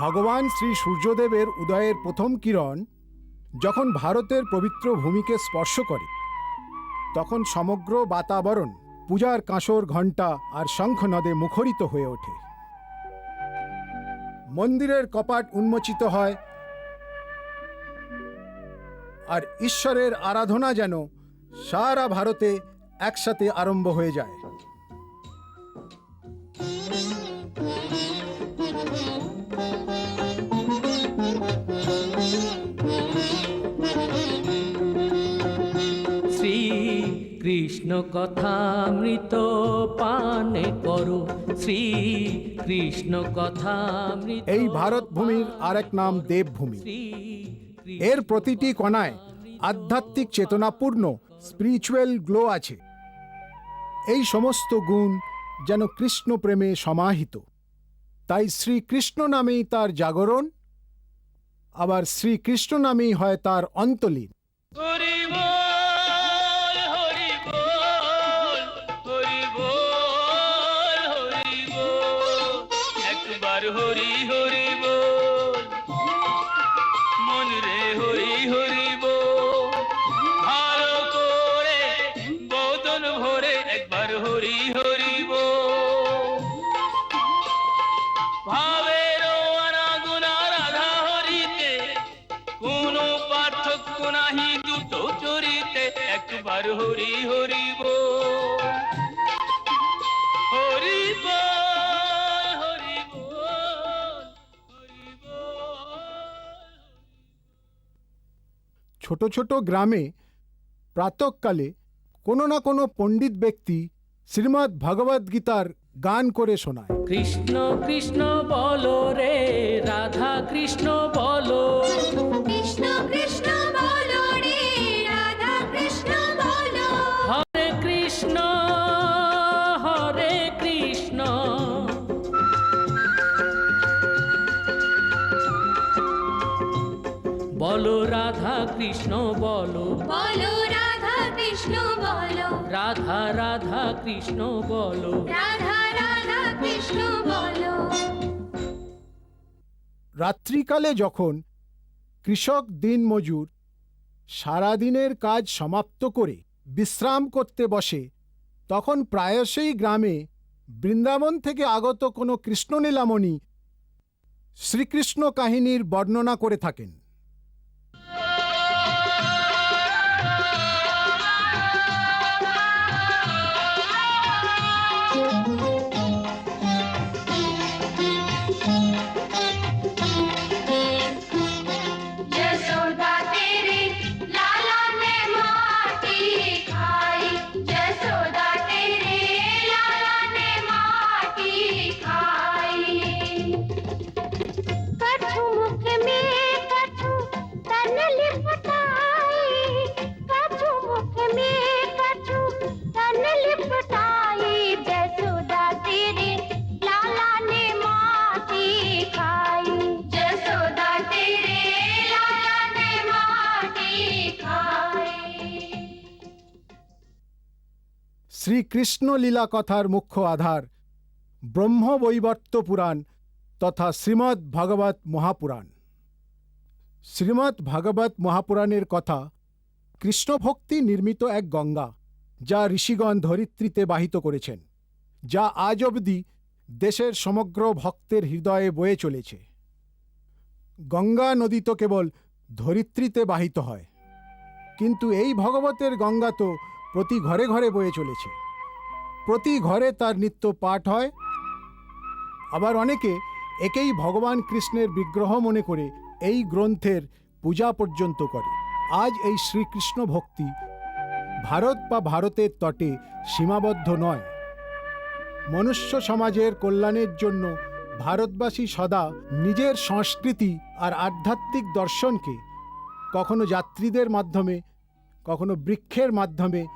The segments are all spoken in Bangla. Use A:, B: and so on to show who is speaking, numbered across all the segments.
A: ভগবান শ্রী সূর্যদেবের উদয়ের প্রথম কিরণ যখন ভারতের পবিত্র ভূমিকে স্পর্শ করে, তখন সমগ্র বাতাবরণ, পূজার কাঁসর ঘণ্টা আর শঙ্খ নদে মুখরিত হয়ে ওঠে। মন্দিরের কপাট উন্মোচিত হয় আর ঈশ্বরের আরাধনা যেন সারা ভারতে একসাথে আরম্ভ হয়ে যায়।
B: কৃষ্ণ কথামৃত পানে করো। শ্রী কৃষ্ণ কথামৃত
A: এই ভারত ভূমির আরেক নাম দেবভূমি। এর প্রতিটি কণায় আধ্যাত্মিক চেতনাপূর্ণ স্পিরিচুয়াল গ্লো আছে। এই সমস্ত গুণ যেন কৃষ্ণ প্রেমে সমাহিত। তাই শ্রীকৃষ্ণ নামেই তার জাগরণ আবার শ্রীকৃষ্ণ নামেই হয় তার অন্তলীন।
C: হরি হরি
A: ছোট ছোট গ্রামে প্রাতকালে কোনো না কোনো পণ্ডিত ব্যক্তি শ্রীমদ্ ভগবদ্ গীতার গান করে শোনায়।
B: কৃষ্ণ কৃষ্ণ বল রে, রাধা কৃষ্ণ বলো
D: রাধা কৃষ্ণ বলো।
B: বলো রাধা কৃষ্ণ বলো।
D: রাধা
B: রাধা কৃষ্ণ বলো।
D: রাধা রাধা কৃষ্ণ বলো।
A: রাত্রিকালে যখন কৃষক দিনমজুর সারাদিনের কাজ সমাপ্ত করে বিশ্রাম করতে বসে তখন প্রায়শই গ্রামে বৃন্দাবন থেকে আগত কোনো কৃষ্ণনীলামণি শ্রীকৃষ্ণ কাহিনীর বর্ণনা করে থাকেন। শ্রীকৃষ্ণ লীলা কথার মুখ্য আধার ব্রহ্মবৈবর্ত পুরাণ তথা শ্রীমদ্ ভাগবত মহাপুরাণ। শ্রীমদ্ ভাগবত মহাপুরাণের কথা কৃষ্ণভক্তি নির্মিত এক গঙ্গা যা ঋষিগণ ধরিত্রীতে বাহিত করেছেন, যা আজ অবধি দেশের সমগ্র ভক্তের হৃদয়ে বয়ে চলেছে। গঙ্গা নদী তো কেবল ধরিত্রীতে বাহিত হয়, কিন্তু এই ভগবতের গঙ্গা তো প্রতি ঘরে ঘরে বয়ে চলেছে। প্রতি ঘরে তার নিত্য পাঠ হয়। আবার অনেকে একেই ভগবান কৃষ্ণের বিগ্রহ মনে করে এই গ্রন্থের পূজা পর্যন্ত করে। আজ এই শ্রীকৃষ্ণ ভক্তি ভারত বা ভারতের তটে সীমাবদ্ধ নয়। মনুষ্য সমাজের কল্যাণের জন্য ভারতবাসী সদা নিজের সংস্কৃতি আর আধ্যাত্মিক দর্শনকে কখনো যাত্রীদের মাধ্যমে, কখনো বৃক্ষের মাধ্যমে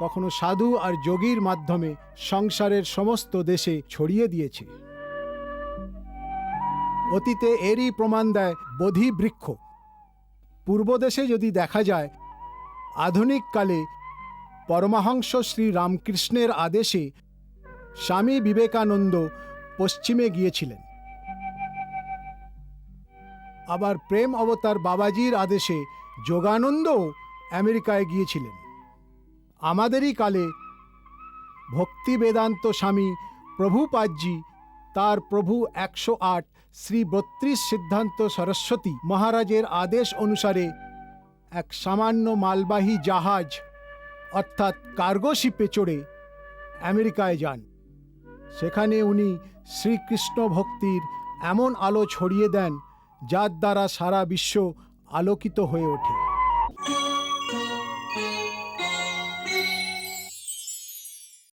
A: কখনো সাধু আর যোগীর মাধ্যমে সংসারের সমস্ত দেশে ছড়িয়ে দিয়েছে। অতীতে এরই প্রমাণ দেয় বোধি বৃক্ষ পূর্বদেশে যদি দেখা যায়, আধুনিক কালে পরমাহংস শ্রী রামকৃষ্ণের আদেশে স্বামী বিবেকানন্দ পশ্চিমে গিয়েছিলেন। আবার প্রেম অবতার বাবাজির আদেশে যোগানন্দও আমেরিকায় গিয়েছিলেন। আমাদেরই কালে ভক্তি বেদান্ত স্বামী প্রভুপাদজি, তার প্রভু একশো আট শ্রী বত্রিশ সিদ্ধান্ত সরস্বতী মহারাজের আদেশ অনুসারে এক সামান্য মালবাহী জাহাজ, অর্থাৎ কার্গো শিপে চড়ে আমেরিকায় যান। সেখানে উনি শ্রীকৃষ্ণ ভক্তির এমন আলো ছড়িয়ে দেন, যার দ্বারা সারা বিশ্ব আলোকিত হয়ে ওঠে।